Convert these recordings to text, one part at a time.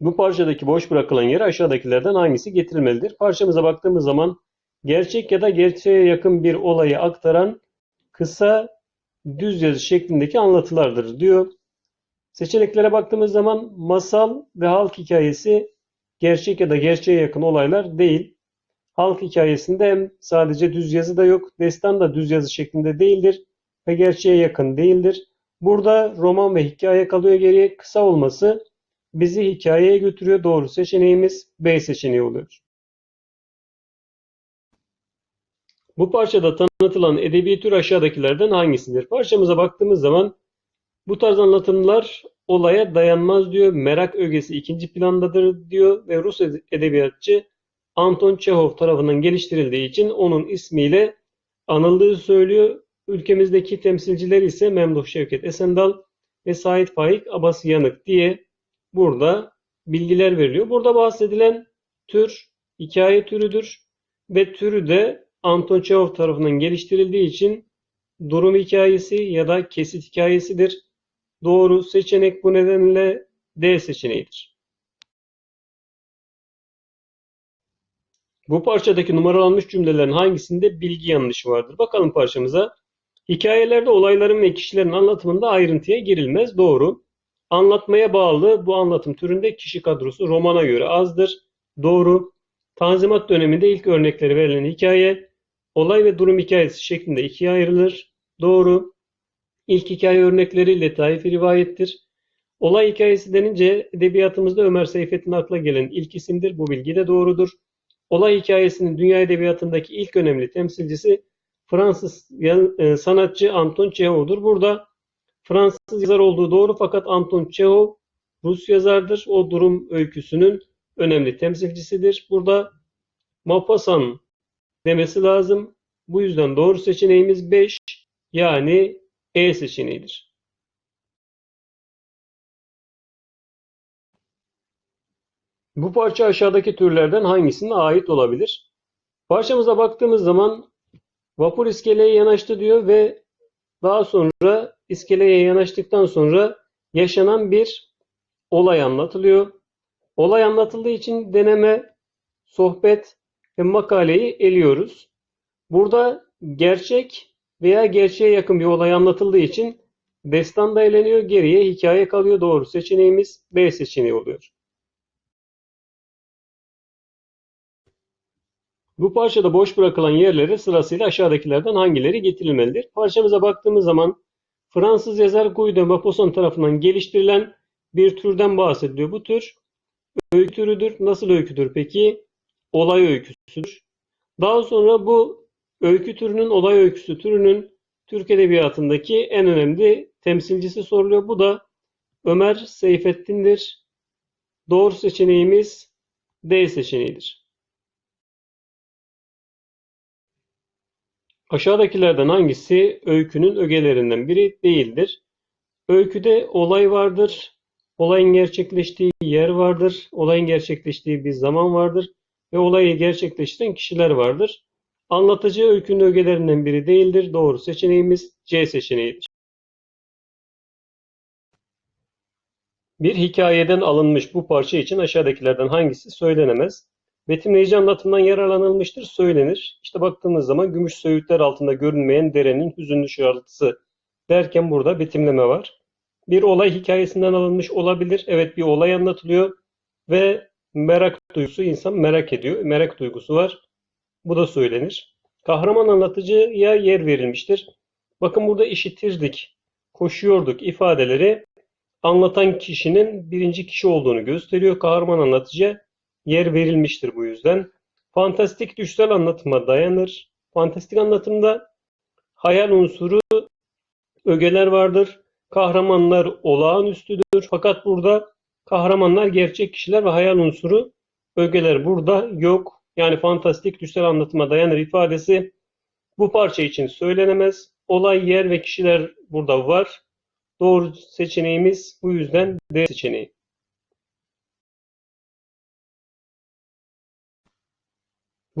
Bu parçadaki boş bırakılan yere aşağıdakilerden hangisi getirilmelidir? Parçamıza baktığımız zaman gerçek ya da gerçeğe yakın bir olayı aktaran kısa düz yazı şeklindeki anlatılardır diyor. Seçeneklere baktığımız zaman masal ve halk hikayesi gerçek ya da gerçeğe yakın olaylar değil. Halk hikayesinde hem sadece düz yazı da yok, destan da düz yazı şeklinde değildir ve gerçeğe yakın değildir. Burada roman ve hikaye kalıyor geriye. Kısa olması bizi hikayeye götürüyor. Doğru seçeneğimiz B seçeneği oluyor. Bu parçada tanıtılan edebi tür aşağıdakilerden hangisidir? Parçamıza baktığımız zaman bu tarz anlatımlar olaya dayanmaz diyor. Merak ögesi ikinci plandadır diyor ve Rus edebiyatçı Anton Çehov tarafından geliştirildiği için onun ismiyle anıldığı söylüyor. Ülkemizdeki temsilciler ise Memduh Şevket Esendal ve Sait Faik Abbas Yanık diye burada bilgiler veriliyor. Burada bahsedilen tür hikaye türüdür ve türü de Anton Çehov tarafından geliştirildiği için durum hikayesi ya da kesit hikayesidir. Doğru seçenek bu nedenle D seçeneğidir. Bu parçadaki numaralanmış cümlelerin hangisinde bilgi yanlışı vardır? Bakalım parçamıza. Hikayelerde olayların ve kişilerin anlatımında ayrıntıya girilmez. Doğru. Anlatmaya bağlı bu anlatım türünde kişi kadrosu romana göre azdır. Doğru. Tanzimat döneminde ilk örnekleri verilen hikaye olay ve durum hikayesi şeklinde ikiye ayrılır. Doğru. İlk hikaye örnekleri letaif-i rivayettir. Olay hikayesi denince edebiyatımızda Ömer Seyfettin akla gelen ilk isimdir. Bu bilgi de doğrudur. Olay hikayesinin dünya edebiyatındaki ilk önemli temsilcisi Fransız e, sanatçı Anton Çehov'dur. Burada Fransız yazar olduğu doğru fakat Anton Çehov Rus yazardır. O durum öyküsünün önemli temsilcisidir. Burada Maupassant demesi lazım. Bu yüzden doğru seçeneğimiz 5 yani E seçeneğidir. Bu parça aşağıdaki türlerden hangisine ait olabilir? Parçamıza baktığımız zaman vapur iskeleye yanaştı diyor ve daha sonra iskeleye yanaştıktan sonra yaşanan bir olay anlatılıyor. Olay anlatıldığı için deneme, sohbet ve makaleyi eliyoruz. Burada gerçek veya gerçeğe yakın bir olay anlatıldığı için destan da eleniyor. Geriye hikaye kalıyor. Doğru seçeneğimiz B seçeneği oluyor. Bu parçada boş bırakılan yerlere sırasıyla aşağıdakilerden hangileri getirilmelidir? Parçamıza baktığımız zaman Fransız yazar Guy de Maupassant tarafından geliştirilen bir türden bahsediliyor. Bu tür öykü türüdür. Nasıl öyküdür peki? Olay öyküsüdür. Daha sonra bu öykü türünün, olay öyküsü türünün Türk Edebiyatı'ndaki en önemli temsilcisi soruluyor. Bu da Ömer Seyfettin'dir. Doğru seçeneğimiz D seçeneğidir. Aşağıdakilerden hangisi öykünün ögelerinden biri değildir? Öyküde olay vardır, olayın gerçekleştiği yer vardır, olayın gerçekleştiği bir zaman vardır ve olayı gerçekleştiren kişiler vardır. Anlatıcı öykünün ögelerinden biri değildir. Doğru seçeneğimiz C seçeneğidir. Bir hikayeden alınmış bu parça için aşağıdakilerden hangisi söylenemez? Betimleyici anlatımdan yararlanılmıştır, söylenir. İşte baktığımız zaman gümüş söğütler altında görünmeyen derenin hüzünlü şarkısı derken burada betimleme var. Bir olay hikayesinden alınmış olabilir. Evet bir olay anlatılıyor ve merak duygusu insan merak ediyor. Merak duygusu var. Bu da söylenir. Kahraman anlatıcıya yer verilmiştir. Bakın burada işitirdik, koşuyorduk ifadeleri anlatan kişinin birinci kişi olduğunu gösteriyor. Kahraman anlatıcıya yer verilmiştir bu yüzden. Fantastik düşsel anlatıma dayanır. Fantastik anlatımda hayal unsuru ögeler vardır. Kahramanlar olağanüstüdür. Fakat burada kahramanlar gerçek kişiler ve hayal unsuru ögeler burada yok. Yani fantastik düşsel anlatıma dayanır ifadesi bu parça için söylenemez. Olay, yer ve kişiler burada var. Doğru seçeneğimiz bu yüzden D seçeneği.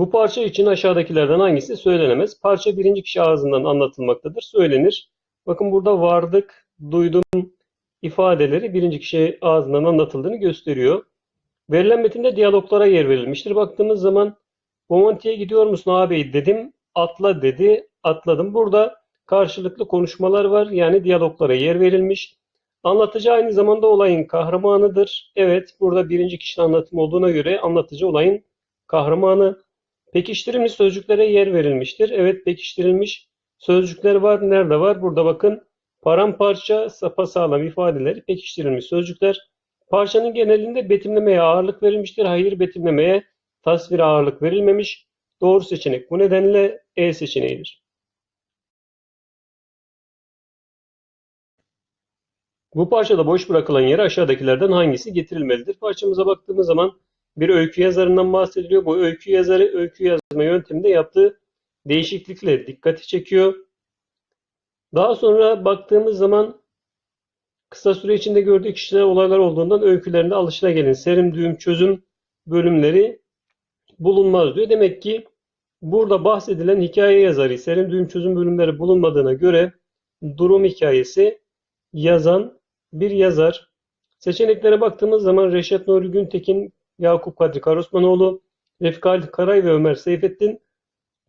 Bu parça için aşağıdakilerden hangisi söylenemez? Parça birinci kişi ağzından anlatılmaktadır. Söylenir. Bakın burada vardık, duydum ifadeleri birinci kişi ağzından anlatıldığını gösteriyor. Verilen metinde diyaloglara yer verilmiştir. Baktığımız zaman Bomonti'ye gidiyor musun ağabey dedim. Atla dedi. Atladım. Burada karşılıklı konuşmalar var. Yani diyaloglara yer verilmiş. Anlatıcı aynı zamanda olayın kahramanıdır. Evet, burada birinci kişi anlatım olduğuna göre anlatıcı olayın kahramanı. Pekiştirilmiş sözcüklere yer verilmiştir. Evet, pekiştirilmiş sözcükler var. Nerede var? Burada bakın. Paramparça, sapasağlam ifadeleri pekiştirilmiş sözcükler. Parçanın genelinde betimlemeye ağırlık verilmiştir. Hayır, betimlemeye tasvire ağırlık verilmemiş. Doğru seçenek bu nedenle E seçeneğidir. Bu parçada boş bırakılan yere aşağıdakilerden hangisi getirilmelidir? Parçamıza baktığımız zaman bir öykü yazarından bahsediliyor. Bu öykü yazarı öykü yazma yönteminde yaptığı değişiklikle dikkati çekiyor. Daha sonra baktığımız zaman kısa süre içinde gördüğü kişiler olaylar olduğundan öykülerinde alışılagelin serim, düğüm, çözüm bölümleri bulunmaz diyor. Demek ki burada bahsedilen hikaye yazarı serim, düğüm, çözüm bölümleri bulunmadığına göre durum hikayesi yazan bir yazar. Seçeneklere baktığımız zaman Reşat Nuri Güntekin, Yakup Kadri Karosmanoğlu, Refik Halit Karay ve Ömer Seyfettin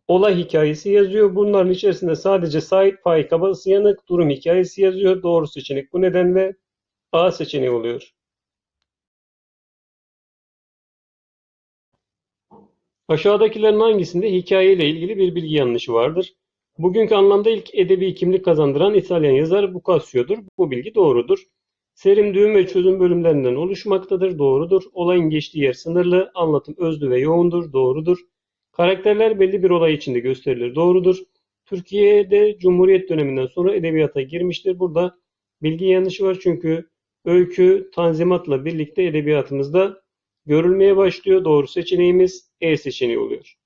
olay hikayesi yazıyor. Bunların içerisinde sadece Sait Faik Abasıyanık durum hikayesi yazıyor. Doğru seçenek bu nedenle A seçeneği oluyor. Aşağıdakilerin hangisinde hikaye ile ilgili bir bilgi yanlışı vardır? Bugünkü anlamda ilk edebi kimlik kazandıran İtalyan yazar Boccaccio'dur. Bu bilgi doğrudur. Serim, düğüm ve çözüm bölümlerinden oluşmaktadır. Doğrudur. Olayın geçtiği yer sınırlı. Anlatım özlü ve yoğundur. Doğrudur. Karakterler belli bir olay içinde gösterilir. Doğrudur. Türkiye'de Cumhuriyet döneminden sonra edebiyata girmiştir. Burada bilgi yanlışı var çünkü öykü Tanzimat'la birlikte edebiyatımızda görülmeye başlıyor. Doğru seçeneğimiz E seçeneği oluyor.